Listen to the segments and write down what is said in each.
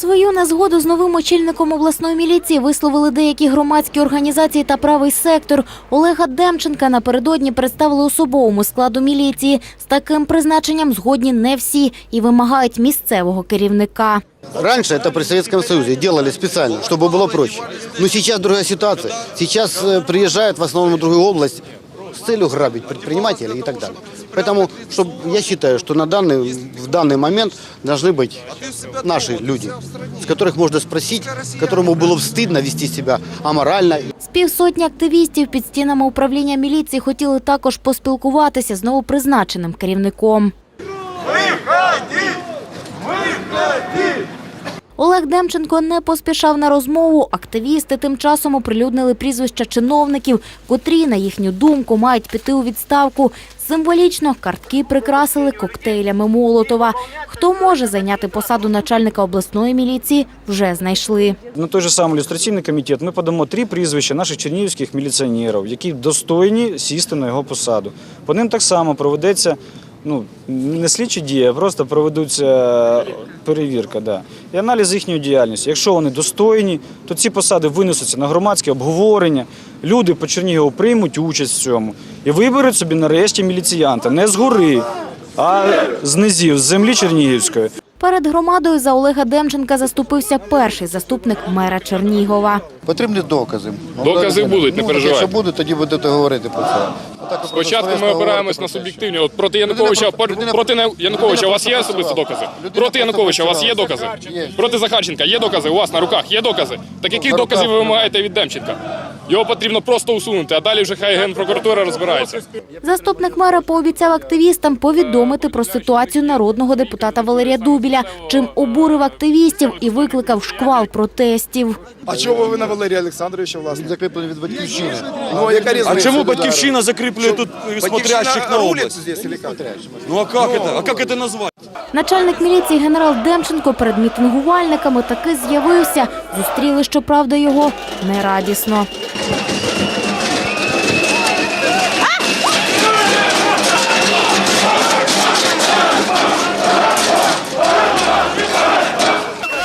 Свою незгоду з новим очільником обласної міліції висловили деякі громадські організації та правий сектор. Олега Демченка напередодні представили особовому складу міліції. З таким призначенням згодні не всі і вимагають місцевого керівника. Раньше это при Советском Союзе делали специально, чтобы было проще. Но сейчас другая ситуация. Сейчас э, приезжают в основном в другую область с целью грабить предпринимателей и так далее. Поэтому чтоб, я считаю, что на данный, в данный момент должны быть наши люди, с которых можно спросить, которому было бы стыдно вести себя аморально З півсотні активістів під стінами управління міліції хотіли також поспілкуватися з новопризначеним керівником. Олег Демченко не поспішав на розмову. Активісти тим часом оприлюднили прізвища чиновників, котрі, на їхню думку, мають піти у відставку. Символічно картки прикрасили коктейлями Молотова. Хто може зайняти посаду начальника обласної міліції, вже знайшли. На той же самий ілюстраційний комітет ми подамо три прізвища наших чернігівських міліціонерів, які достойні сісти на його посаду. По ним так само проведеться ну, не слідчі дії, а просто проведуться перевірка. Да. І аналіз їхньої діяльності. Якщо вони достойні, то ці посади винесуться на громадське обговорення. Люди по Чернігову приймуть участь в цьому і виберуть собі нарешті міліціянта не згори, а з низів, з землі Чернігівської. Перед громадою за Олега Демченка заступився перший заступник мера Чернігова. Потрібні докази. Докази будуть, не ну, переживайте. Якщо будуть, тоді будете говорити про це. Спочатку ми опираємось на суб'єктивні. От проти Януковича, проти Януковича у вас є особисті докази? Проти Януковича у вас є докази? Проти Захарченка є докази? У вас на руках є докази? Так яких На доказів ви вимагаєте від Демченка? Його потрібно просто усунути, а далі вже хай генпрокуратура розбирається. Заступник мера пообіцяв активістам повідомити про ситуацію народного депутата Валерія Дубіля, чим обурив активістів і викликав шквал протестів. А чого ви на Валерія Олександровича власне? Він закріплений від батьківщини. Ну, а яка різниця? А чему Да, Батьковщина закрепляет тут смотрящих на область? здесь или как? Ну а как это? А как это назвать? Начальник міліції генерал Демченко перед мітингувальниками таки з'явився. Зустріли, щоправда, його нерадісно.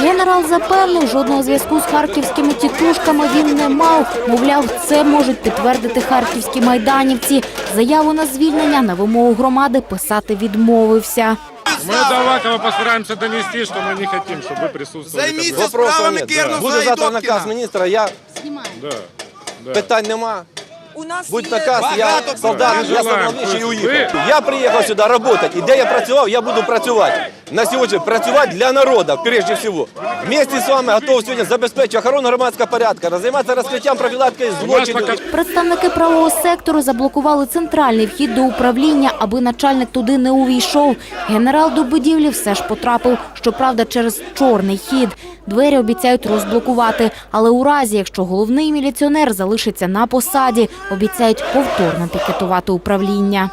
Генерал запевнив, жодного зв'язку з харківськими тітушками він не мав. Мовляв, це можуть підтвердити харківські майданівці. Заяву на звільнення на вимогу громади писати відмовився. Мы до Авакова постараемся донести, что мы не хотим, чтобы вы присутствовали. Займіться Вопросов справами нет, Кернуса Буде і завтра Добкіна. наказ міністра, я Да. питань нема. У нас Будь є наказ, я багато солдат, Ми я желаємо, становничий і щоб уїхав. ви- Я приїхав сюди працювати, і де я працював, я буду працювати. На сьогодні працювати для народу, прежде всього. Вместе з вами готов сьогодні забезпечити охорону громадського порядку, займатися розкриттям профілактики злочинів. Представники правого сектору заблокували центральний вхід до управління, аби начальник туди не увійшов. Генерал до будівлі все ж потрапив, щоправда, через чорний хід. Двері обіцяють розблокувати, але у разі, якщо головний міліціонер залишиться на посаді, обіцяють повторно пікетувати управління.